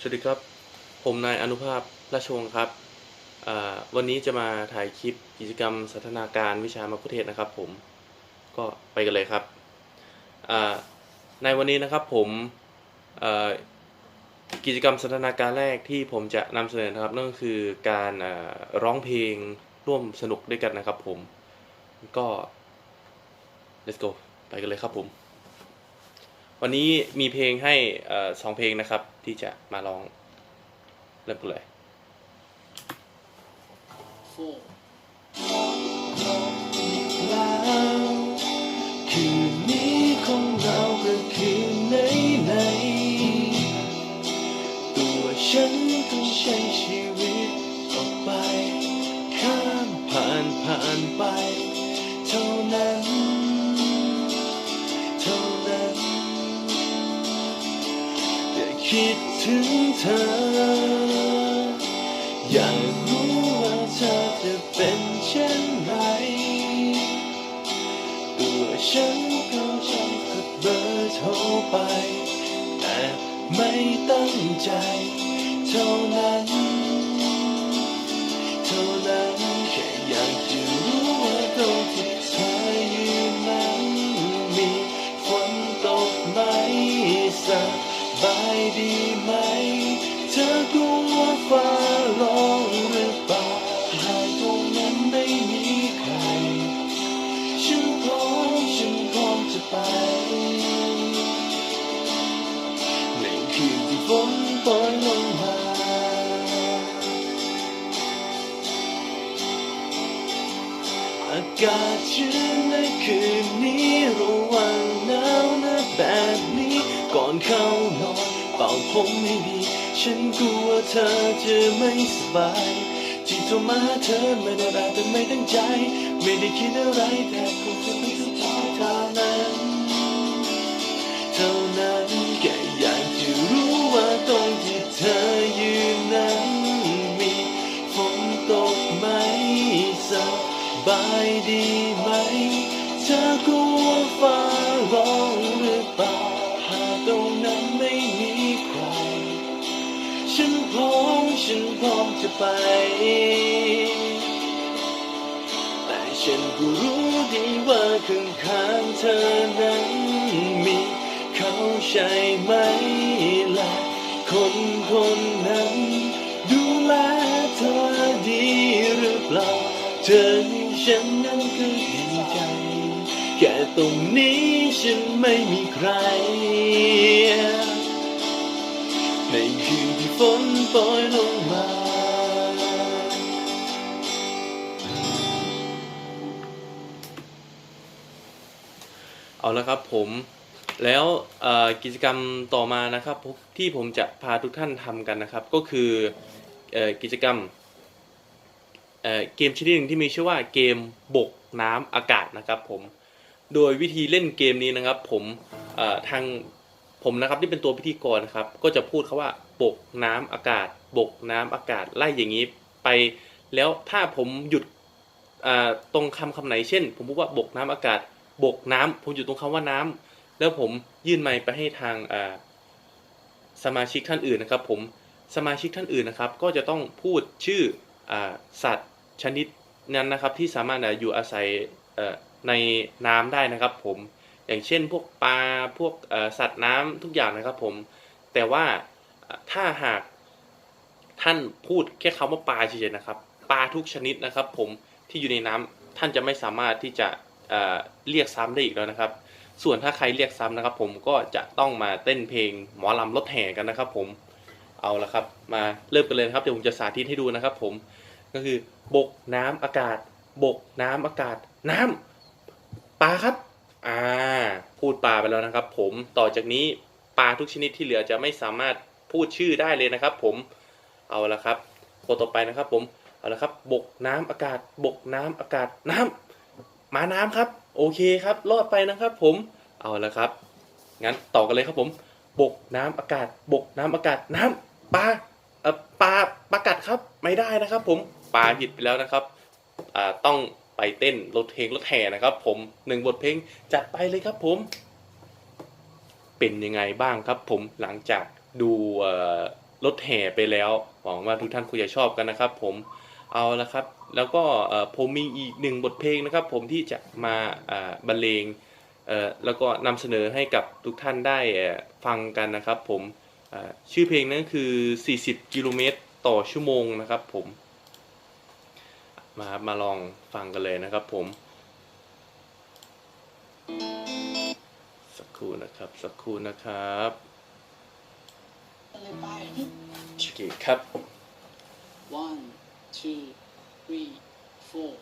สวัสดีครับ ผมนายอนุภาพราชวงศ์ครับ วันนี้จะมาถ่ายคลิปกิจกรรมสันทนาการวิชามะคุเทศนะครับ ผม ก็ไปกันเลยครับ ในวันนี้นะครับผมกิจกรรมสันทนาการแรกที่ผมจะนำเสนอนะครับนั่นก็คือการร้องเพลงร่วมสนุกด้วยกันนะครับ ผม ก็ let's go ไปกันเลยครับผม วันนี้มีเพลงให้สองเพลงนะครับ ที่จะมาลองเริ่มกันเลย โอเค คิดถึงเธอ อยากรู้ว่าเธอจะเป็นเช่นไร ตัวฉันก็จำกับเบอร์โทรไป แต่ไม่ตั้งใจเท่านั้น เป่าผมให้ดี ฉันกลัวเธอจะไม่สบาย ที่โทรมาหาเธอไม่ได้รักแต่ไม่ตั้งใจ ไม่ได้คิดอะไรแต่ พร้อมจะไป แต่ฉันก็รู้ดีว่าข้างข้างเธอนั้นมีเขาใช่ไหมล่ะ คนคนนั้น ดูแลเธอดีหรือเปล่า เธอให้ฉันนั้นก็ดีใจ แค่ตรงนี้ฉันไม่มีใคร ในคืนที่ ฝนโปรยลงมาเอาละครับผมแล้วกิจกรรมต่อมานะครับที่ผมจะพาทุกท่านทำกันนะครับ ก็คืออกิจกรรมเเกมชนิดหนึ่งที่มีชื่อว่าเกมบกน้ำอากาศนะครับผมโดยวิธีเล่นเกมนี้นะครับผมทาง ผมนะครับที่เป็นตัวพิธีกรนะครับ ก็จะพูดคาว่าบกน้ำอากาศ บกน้ำอากาศไล่อย่างนี้ไป แล้วถ้าผมหยุดตรงคำคำไหนเช่น ผมพูดว่าบกน้ำอากาศ บกน้ำผมอยู่ตรงคำว่าน้ำแล้วผมยื่นไมค์ไปให้ทางสมาชิกท่านอื่นนะครับ ผมสมาชิกท่านอื่นนะครับ ก็จะต้องพูดชื่ออสัตว์ชนิดนั้นนะครับ ที่สามารถอยู่อาศัยในน้ำได้นะครับ ผม อย่างเช่นพวกปลาพวกสัตว์น้ำทุกอย่างนะครับผม แต่ว่าถ้าหากท่านพูดแค่คำว่าปลาเฉยๆนะครับปลาทุกชนิดนะครับ ผมที่อยู่ในน้ำท่านจะไม่สามารถที่จะเรียกซ้ำได้อีกแล้วนะครับ ส่วนถ้าใครเรียกซ้ำนะครับ ผมก็จะต้องมาเต้นเพลงหมอลำรถแห่กันนะครับ ผมเอาละครับ มาเริ่มกันเลยครับเดี๋ยวผมจะสาธิตให้ดูนะครับ ผมก็คือบกน้ำอากาศ บกน้ำอากาศ น้ำปลาครับ อ่า พูดปลาไปแล้วนะครับ ผมต่อจากนี้ปลาทุกชนิดที่เหลือจะไม่สามารถพูดชื่อได้เลยนะครับ ผมเอาละครับคนต่อไปนะครับ ผมเอาละครับ บกน้ำอากาศ บกน้ำอากาศน้ำมาน้ำครับ โอเคครับ รอดไปนะครับ ผมเอาละครับงั้นต่อกันเลยครับผม บกน้ำอากาศ บกน้ำอากาศน้ำปลาเอ่อปลาปลากัดครับ ไม่ได้นะครับ ผมปลาผิดไปแล้วนะครับอ่าต้อง ไปเต้นรถเพลงรถแห่นะครับ ผมหนึ่งบทเพลงจัดไปเลยครับผม เป็นยังไงบ้างครับผมหลังจากดูเอ่อรถแห่ไปแล้วหวังว่าทุกท่านคงจะชอบกันนะครับ ผมเอาละครับ แล้วก็ผมมีอีกหนึ่งบทเพลงนะครับ ผมที่จะมาบรรเลงแล้วก็นำเสนอให้กับทุกท่านได้ฟังกันนะครับ ผมชื่อเพลงนั้นคือ 40 กิโลเมตรต่อชั่วโมงนะครับ ผม มามาลองฟังกันเลยนะครับผม สักครู่นะครับ สักครู่นะครับเลยไปโอเคครับ one two three four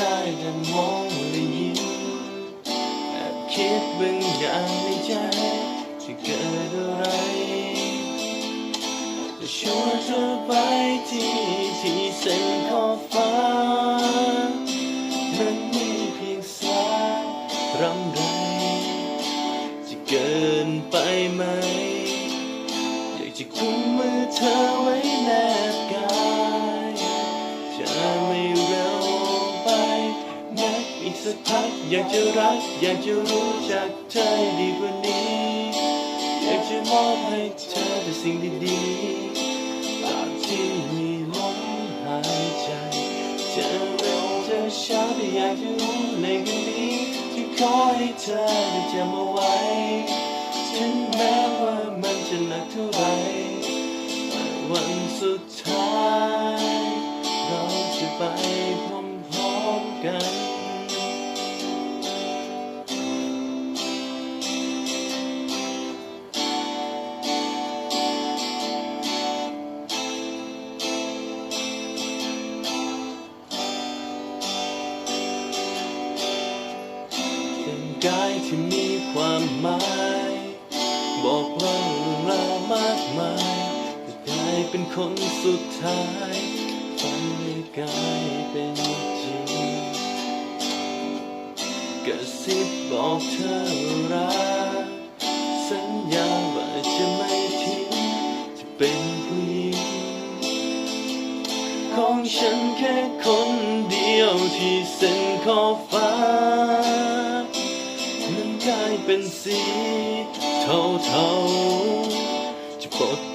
ได้แต่มองและยิ้มแอบคิดบางอย่างในใจจะเกิดอะไรจะชวนเธอไปที่ที่เส้นขอบฟ้ามันมีเพียงสายรำไรจะเกินไปไหมอยากจะกุมมือเธอ อยากจะรัก อยากจะรู้จักเธอให้ดีกว่านี้ อยากจะมอบให้เธอแต่สิ่งดีๆตราบที่มีลมหายใจ จะเร็วจะช้าแต่อยากจะรู้ในคืนนี้จะขอให้เธอได้จำเอาไว้ถึงแม้ว่ามันจะหนักเท่าไหรแต่วันสุดท้าย กายที่มีความหมาย บอกเล่าเรื่องราวมากมายจะกลายเป็นคนสุดท้ายฝันให้กลายเป็นจริงกระซิบบอกเธอรัก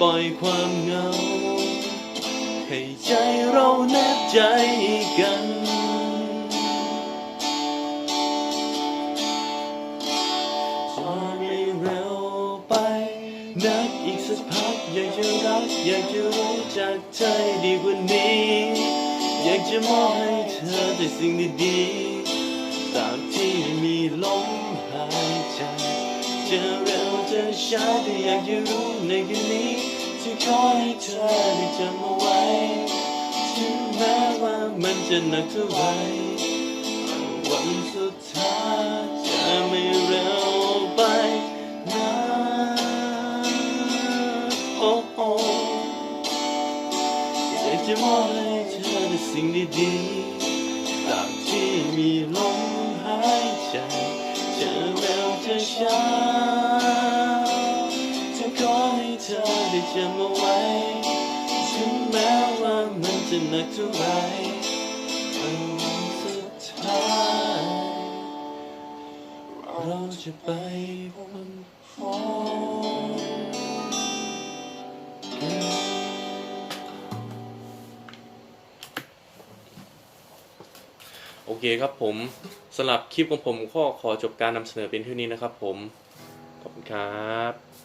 ปล่อยความเหงา ให้ใจเราแนบใจกันจะไม่เร็วไป นักอีกสักพัก อยากจะรัก อยากจะรู้จักให้ดีกว่านี้ อยากจะมอบให้เธอแต่สิ่งดีๆตามที่มีลมหายใจจะเร็ เธอช้าแต่อยากจะรู้ในคืนนี้จะขอให้เธอได้จำเอาไว้ ถึงแม้ว่ามันจะหนักเท่าไหร เธอได้จำเอาไว้ถึงแม้ว่ามันจะหนักเท่าไหรวันสุดท้ายเราจะไปพร้อมโอเคครับผมสำหรับคลิปของผมก็ขอจบการนำเสนอเป็นเท่านี้นะครับผม ขอบคุณครับ